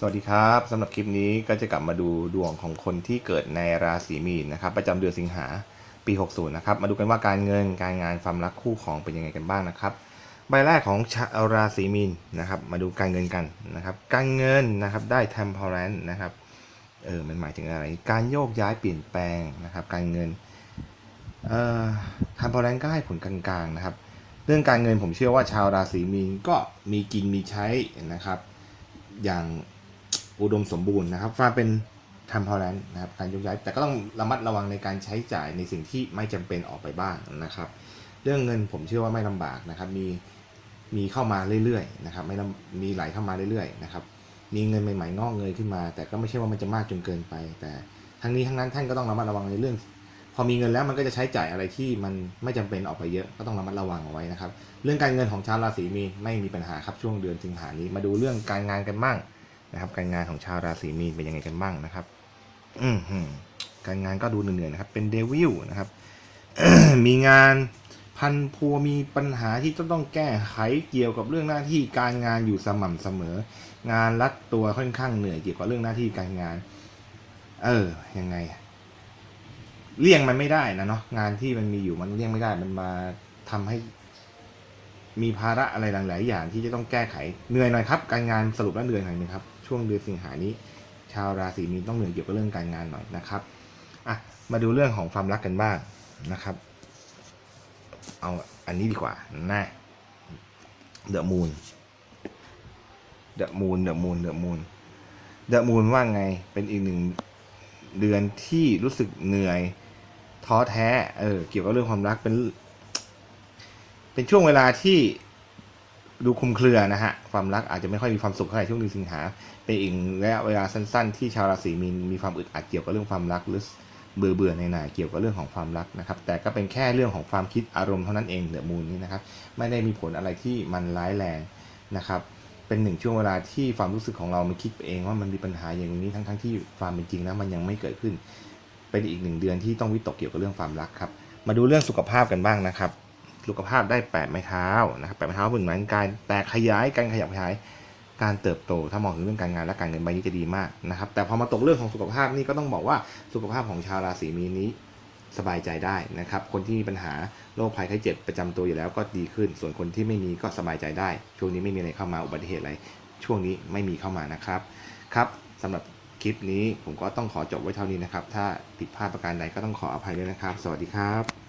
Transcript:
สวัสดีครับสำหรับคลิปนี้ก็จะกลับมาดูดวงของคนที่เกิดในราศีมีนนะครับ ประจำเดือนสิงหาปี 60 นะครับ มาดูกันว่าการเงินการงานความรักคู่ของเป็นยังไงกันบ้างนะครับ ใบแรกของชาวราศีมีนนะครับ มาดูการเงินกันนะครับ การเงินนะครับได้ temperance นะครับเออมันหมายถึงอะไร การโยกย้ายเปลี่ยนแปลงนะครับ การเงินเอ่อ temperance ก็ให้ผลกลางๆนะครับ เรื่องการเงินผมเชื่อว่าชาวราศีมีนก็มีกินมีใช้นะครับ อย่าง อุดมสมบูรณ์นะครับความเป็นทำพอแลนนะครับการยกย้ายแต่ก็ต้องระมัดระวังในการใช้จ่ายในสิ่งที่ไม่จำเป็นออกไปบ้างนะครับ เรื่องเงินผมเชื่อว่าไม่ลำบากนะครับมีมีเข้ามาเรื่อยๆนะครับไม่มีไหลเข้ามาเรื่อยๆนะครับมีเงินใหม่ๆงอกเงยขึ้นมา แต่ก็ไม่ใช่ว่ามันจะมากจนเกินไป แต่ทั้งนี้ทั้งนั้นท่านก็ต้องระมัดระวังในเรื่อง พอมีเงินแล้วมันก็จะใช้จ่ายอะไรที่มันไม่จำเป็นออกไปเยอะก็ต้องระมัดระวังเอาไว้นะครับ เรื่องการเงินของชาวราศีมีไม่มีปัญหาครับช่วงเดือนสิงหานี้มาดูเรื่องการงานกันบ้าง นะครับ การงานของชาวราศีมีนเป็นยังไงกันบ้างนะครับ อืมการงานก็ดูเหนื่อยๆนะครับ เป็นเดวิลนะครับ มีงานพันพัวมีปัญหาที่ต้องต้องแก้ไขเกี่ยวกับเรื่องหน้าที่การงานอยู่สม่ำเสมอ งานรัดตัวค่อนข้างเหนื่อยเกี่ยวกับเรื่องหน้าที่การงาน เออยังไงเลี่ยงมันไม่ได้นะเนาะงานที่มันมีอยู่มันเลี่ยงไม่ได้มันมาทำให้ มีภาระอะไรหลายๆอย่างที่จะต้องแก้ไขเหนื่อยหน่อยครับ การงานสรุปแล้วเหนื่อยหน่อยนึงครับ ช่วงเดือนสิงหานี้ ชาวราศีมีนต้องเหนื่อยเกี่ยวกับเรื่องการงานหน่อยนะครับอะมาดูเรื่องของความรักกันบ้างนะครับ เอาอันนี้ดีกว่านะเดอะมูนเดอะมูนเดอะมูนเดอะมูนเดอะมูนว่าไงเป็นอีกหนึ่งเดือนที่รู้สึกเหนื่อยท้อแท้เออเกี่ยวกับเรื่องความรักเป็น เป็นช่วงเวลาที่ ดูคุมเครือนะฮะ ความรักอาจจะไม่ค่อยมีความสุขเท่าไหร่ช่วงเดือนสิงหา เป็นอีกระยะเวลาสั้นๆ ที่ชาวราศีมีนมีความอึดอัดเกี่ยวกับเรื่องความรักหรือเบื่อเบื่อในๆเกี่ยวกับเรื่องของความรักนะครับ แต่ก็เป็นแค่เรื่องของความคิดอารมณ์เท่านั้นเองเดอมูนนี้นะครับ ไม่ได้มีผลอะไรที่มันร้ายแรงนะครับ เป็นหนึ่งช่วงเวลาที่ความรู้สึกของเรามันคิดไปเองว่ามันมีปัญหาอย่างนี้ทั้งๆที่ความเป็นจริงแล้วมันยังไม่เกิดขึ้น เป็นอีกหนึ่งเดือนที่ต้องวิตกเกี่ยวกับเรื่องความรักครับ มาดูเรื่องสุขภาพกันบ้างนะครับ สุขภาพได้แปดไม้เท้านะครับแปดไม้เท้าเป็นเหมือนการแตกขยายการขยับขยายการเติบโตถ้ามองถึงเรื่องการงานและการเงินใบนี้จะดีมากนะครับแต่พอมาตกเรื่องของสุขภาพนี่ก็ต้องบอกว่าสุขภาพของชาวราศีมีนนี้สบายใจได้นะครับ คนที่มีปัญหาโรคภัยไข้เจ็บประจำตัวอยู่แล้วก็ดีขึ้น ส่วนคนที่ไม่มีก็สบายใจได้ ช่วงนี้ไม่มีอะไรเข้ามาอุบัติเหตุอะไร ช่วงนี้ไม่มีเข้ามานะครับครับสำหรับคลิปนี้ผมก็ต้องขอจบไว้เท่านี้นะครับ ถ้าผิดพลาดประการใดก็ต้องขออภัยด้วยนะครับ สวัสดีครับ